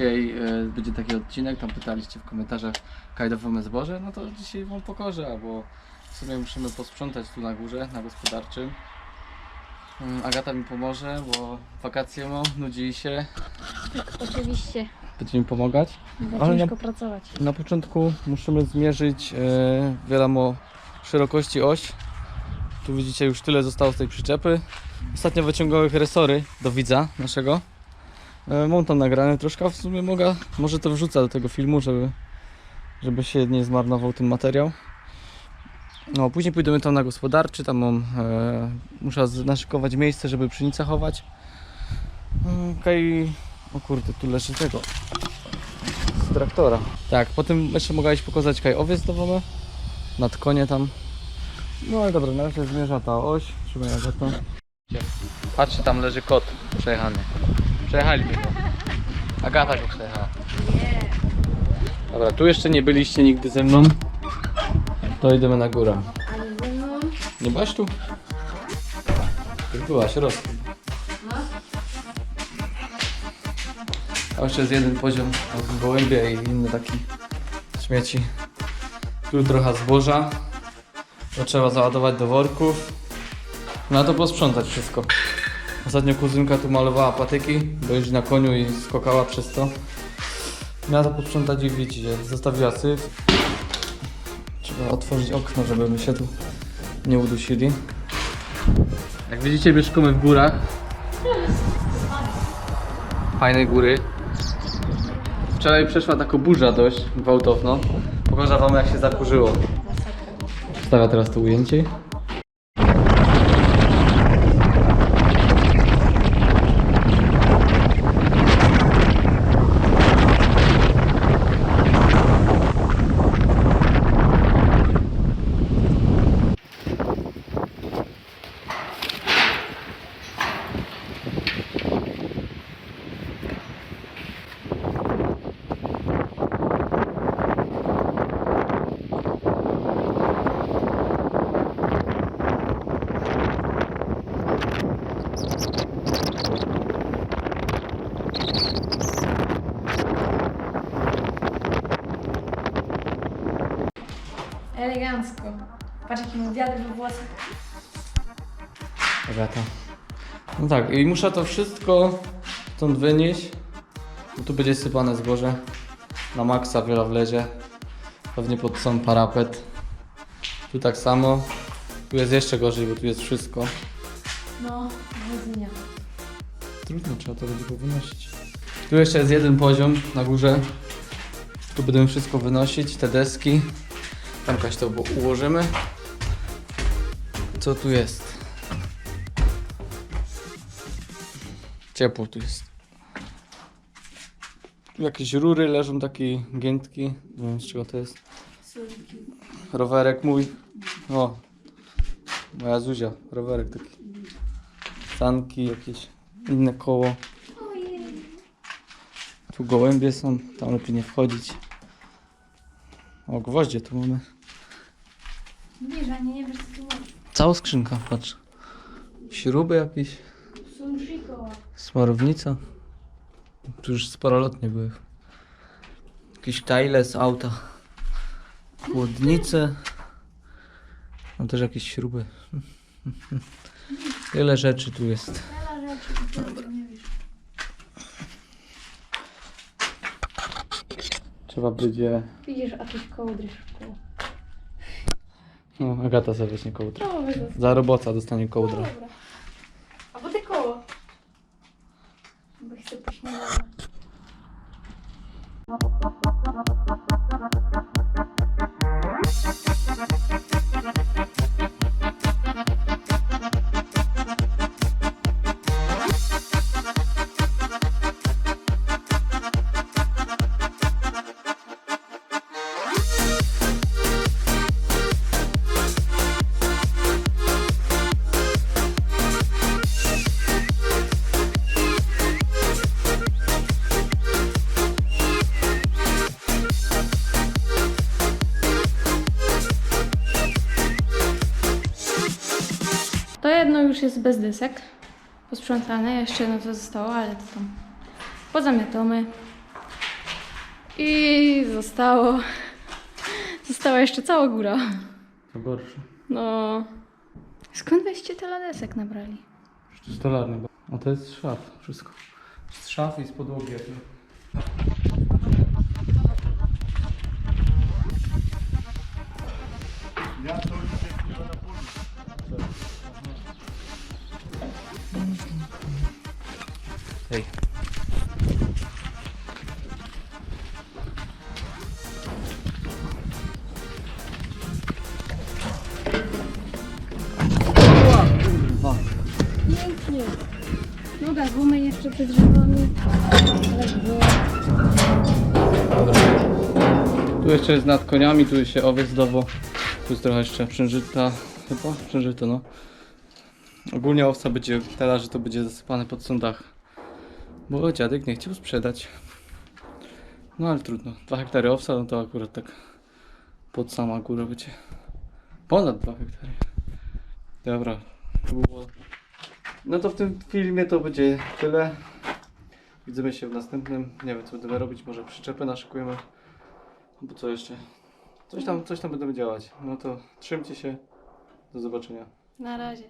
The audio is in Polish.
Dzisiaj e, będzie taki odcinek, tam pytaliście w komentarzach kajdowamy zboże, no to dzisiaj wam pokorzę, bo w sumie musimy posprzątać tu na górze, na gospodarczym. Mm, Agata mi pomoże, bo wakacje mam, nudzi się, Oczywiście. będzie mi pomagać. Będzie Ale ciężko pracować. Na początku musimy zmierzyć e, wielamo szerokości oś. Tu widzicie już tyle zostało z tej przyczepy. Ostatnio wyciągałem resory do widza naszego. E, mam tam nagrane troszkę, w sumie mogę, może to wrzucę do tego filmu, żeby, żeby się nie zmarnował ten materiał. No, później pójdziemy tam na gospodarczy, tam mam, e, muszę naszykować miejsce, żeby pszenicę chować. Okej, o kurde, tu leży tego, z traktora. Tak, potem jeszcze mogę iść pokazać kaj owiec dawane. Nad konie tam. No ale dobra, na razie zmierza ta oś. Trzymaj to. Patrzcie, tam leży kot przejechany. Przejechali go. Agata go przejechała. Dobra, tu jeszcze nie byliście nigdy ze mną. To idziemy na górę. Nie byłaś tu? Już byłaś, roz. A jeszcze jest jeden poziom od gołębia i inny taki śmieci. Tu trochę zboża. To trzeba załadować do worków. Na to posprzątać wszystko. Ostatnio kuzynka tu malowała patyki, bo na koniu i skokała przez to. Miała to posprzątać i widzicie, zostawiła syf. Trzeba otworzyć okno, żeby my się tu nie udusili. Jak widzicie, mieszkamy w górach. Fajne góry. Wczoraj przeszła taka burza dość gwałtowno. Pokażę wam jak się zakurzyło. Wstawia teraz to ujęcie. Elegancko. Patrz jaki mam wiatr we włosach. Agata. No tak, i muszę to wszystko stąd wynieść. Bo tu będzie sypane zboże. Na maksa wiele wlezie. Pewnie pod sam parapet. Tu tak samo. Tu jest jeszcze gorzej, bo tu jest wszystko. No, widzenia. Trudno, trzeba to będzie powynosić. Tu jeszcze jest jeden poziom na górze. Tu będziemy wszystko wynosić, te deski. Tam to bo- ułożymy. Co tu jest? Ciepło tu jest. Tu jakieś rury leżą, takie giętki. Nie wiem z czego to jest. Rowerek mój. O. Moja Zuzia. Rowerek taki. Sanki, jakieś inne koło. Tu gołębie są, tam lepiej nie wchodzić. O, gwoździe tu mamy. Widzisz, a nie, nie wiesz co tu masz. Cała skrzynka, patrz. Śruby jakieś, Sunshiko. smarownica. Tu już sporolotnie były. Jakieś tajle z auta. Chłodnice. Mam też jakieś śruby. Wiele rzeczy tu jest. Wiele rzeczy, które nie wiesz. Trzeba będzie... Widzisz, jakieś kołdry szybko. No, Agata sobie weźmie kołdrę. No, Za robota dostanie No kołdrę. dobra. Już jest bez dysek. Posprzątane, jeszcze jedno to zostało, ale to tam pozamiatamy. I zostało. Została jeszcze cała góra. To gorsze. No. Skąd weście tyle desek nabrali? Stolarny. A to jest szaf, wszystko. Z szaf i z podłogi. jakby. Hej. Kurwa. Pięknie. Noga gumy jeszcze przed drzewami. Dobra. Tu jeszcze jest nad koniami, tu się owiec dowo. Tu jest trochę jeszcze przężyta, chyba przężyto no. Ogólnie owca będzie, teraz, że to będzie zasypane pod sądach. Bo dziadek nie chciał sprzedać. No ale trudno. 2 hektary owca, no to akurat tak pod sama góra będzie. Ponad 2 hektary. Dobra. No to w tym filmie to będzie tyle. Widzimy się w następnym. Nie wiem co będziemy robić, może przyczepę naszykujemy. Bo co jeszcze? Coś tam, coś tam będziemy działać. No to trzymcie się. Do zobaczenia. Na razie.